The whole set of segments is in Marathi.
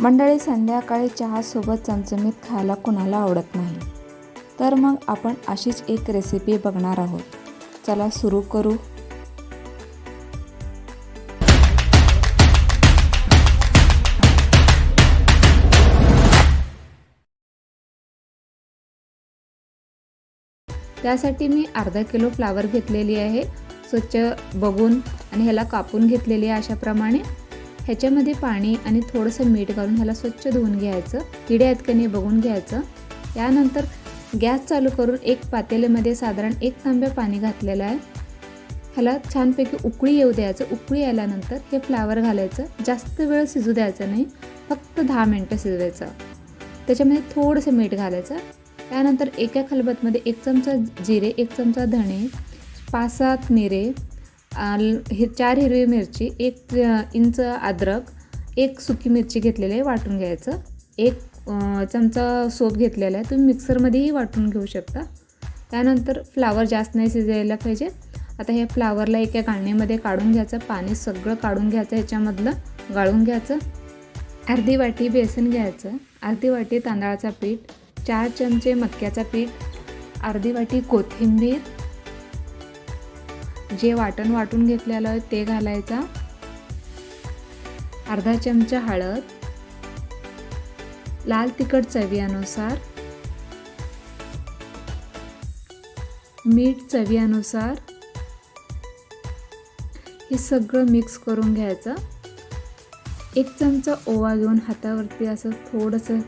मंडळी संध्याकाळी चहासोबत चमचमीत खायला कुणाला आवडत नाही. तर मग आपण अशीच एक रेसिपी बघणार आहोत. चला सुरू करू. त्यासाठी मी अर्धा किलो फ्लावर घेतलेली आहे. स्वच्छ बघून आणि ह्याला कापून घेतलेली आहे अशाप्रमाणे. ह्याच्यामध्ये पाणी आणि थोडंसं मीठ घालून ह्याला स्वच्छ धुवून घ्यायचं. किडे आहेत का नाही बघून घ्यायचं. यानंतर गॅस चालू करून एक पातेल्यामध्ये साधारण एक तांब्या पाणी घातलेलं आहे. ह्याला छानपैकी उकळी येऊ द्यायचं. उकळी आल्यानंतर हे फ्लावर घालायचं. जास्त वेळ शिजू द्यायचं नाही. फक्त दहा मिनटं शिजवायचं त्याच्यामध्ये थोडंसं मीठ घालायचं. त्यानंतर एका खलबतमध्ये एक चमचा जिरे एक चमचा धणे पाच सात मिरे हे चार हिरवी मिरची एक इंच अद्रक एक सुकी मिरची घेतलेली आहे वाटून घ्यायचं. एक चमचा सोप घेतलेला आहे तुम्ही मिक्सरमध्येही वाटून घेऊ शकता. त्यानंतर फ्लावर जास्त नाही शिजायला पाहिजे. आता हे फ्लावरला एका गाळणीमध्ये काढून घ्यायचं पाणी सगळं काढून घ्यायचं ह्याच्यामधलं गाळून घ्यायचं. अर्धी वाटी बेसन घ्यायचं अर्धी वाटी तांदळाचा पीठ चार चमचे मक्याचा पीठ अर्धी वाटी कोथिंबीर जे वाटण वाटून घेतलेलं आहे ते घालायचा. अर्धा चमचा हळद. लाल तिखट चवीनुसार. मीठ चवीनुसार. हे सगळं मिक्स करून घ्यायचं. एक चमचा ओवा घेऊन हातावरती असं थोडंसं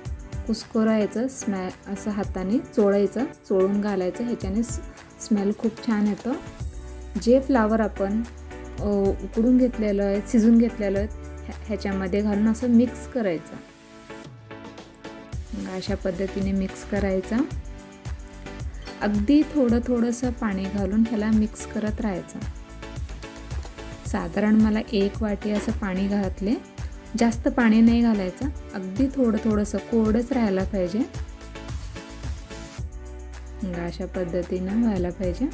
कुसकोरायचं स्मॅ असं हाताने चोळायचं चोळून घालायचं. ह्याच्याने स्मेल खूप छान येतं. जे फ्लावर आपण उकडून घेतलेलं आहे शिजून घेतलेलं आहे ह्याच्यामध्ये घालून असं मिक्स करायचं. अशा पद्धतीने मिक्स करायचं. अगदी थोडं थोडंसं पाणी घालून ह्याला मिक्स करत राहायचं. साधारण मला एक वाटी असं पाणी घातले. जास्त पाणी नाही घालायचं. अगदी थोडं थोडंसं कोरडंच राहायला पाहिजे. अशा पद्धतीनं व्हायला पाहिजे.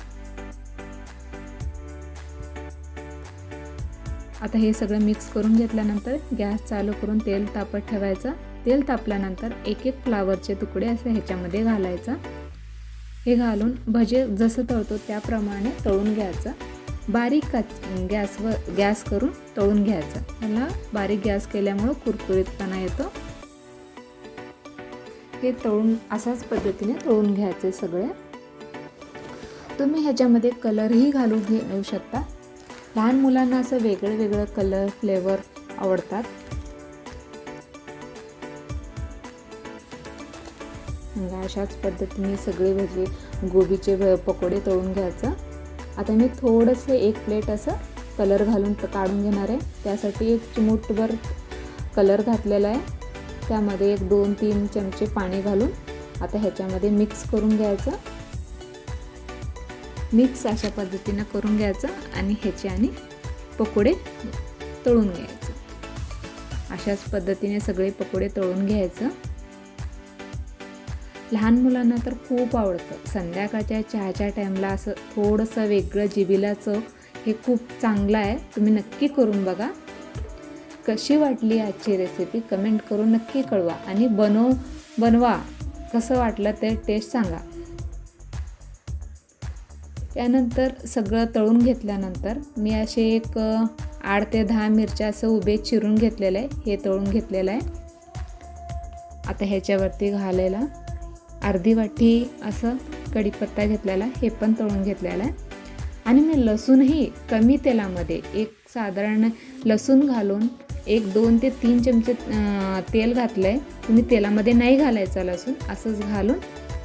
आता हे सगळं मिक्स करून घेतल्यानंतर गॅस चालू करून तेल तापत ठेवायचं. तेल तापल्यानंतर एक एक फ्लावरचे तुकडे असे ह्याच्यामध्ये घालायचं. हे घालून भजे जसं तळतो त्याप्रमाणे तळून घ्यायचं. बारीक गॅसवर गॅस करून तळून घ्यायचं. त्याला बारीक गॅस केल्यामुळं कुरकुरीतपणा येतो. हे तळून अशाच पद्धतीने तळून घ्यायचे सगळे. तुम्ही ह्याच्यामध्ये कलरही घालून घेऊ शकता. लहान मुलांना असं वेगळं वेगळं कलर फ्लेवर आवडतात. अशाच पद्धतीने सगळे भजी गोबीचे पकोडे तळून घ्यायचं. आता मी थोडंसं एक प्लेट असं कलर घालून काढून घेणार आहे. त्यासाठी एक चिमूटभर कलर घातलेला आहे. त्यामध्ये एक दोन तीन चमचे पाणी घालून आता ह्याच्यामध्ये मिक्स करून घ्यायचं. मिक्स अशा पद्धतीनं करून घ्यायचं आणि ह्याचे आणि पकोडे तळून घ्यायचं. अशाच पद्धतीने सगळे पकोडे तळून घ्यायचं. लहान मुलांना तर खूप आवडतं. संध्याकाळच्या चहाच्या टाईमला असं थोडंसं वेगळं जिबीला चव हे खूप चांगलं आहे. तुम्ही नक्की करून बघा. कशी वाटली आजची रेसिपी कमेंट करून नक्की कळवा. आणि बनव बनवा. कसं वाटलं ते टेस्ट सांगा. त्यानंतर सगळं तळून घेतल्यानंतर मी असे एक आठ ते दहा मिरच्या असं उभे चिरून घेतलेलं आहे. हे तळून घेतलेलं आहे. आता ह्याच्यावरती घालायला अर्धी वाटी असं कढीपत्ता घेतलेला हे पण तळून घेतलेलं आहे. आणि मी लसूणही कमी तेलामध्ये एक साधारण लसूण घालून एक दोन ते तीन चमचे तेल घातलं आहे तुम्ही तेलामध्ये नाही घालायचं लसूण. असंच घालून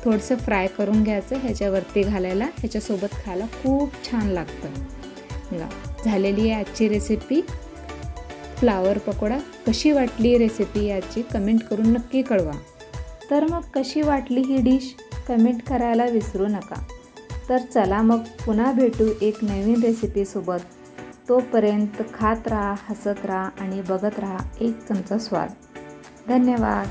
थोडंसं फ्राय करून घ्यायचं ह्याच्यावरती घालायला. ह्याच्यासोबत खायला खूप छान लागतं. बघा, झालेली आहे आजची रेसिपी फ्लावर पकोडा कशी वाटली रेसिपी याची कमेंट करून नक्की कळवा. तर मग कशी वाटली ही डिश कमेंट करायला विसरू नका. तर चला मग पुन्हा भेटू एक नवीन रेसिपीसोबत तोपर्यंत खात राहा हसत राहा आणि बघत राहा एक चमचा स्वाद. धन्यवाद.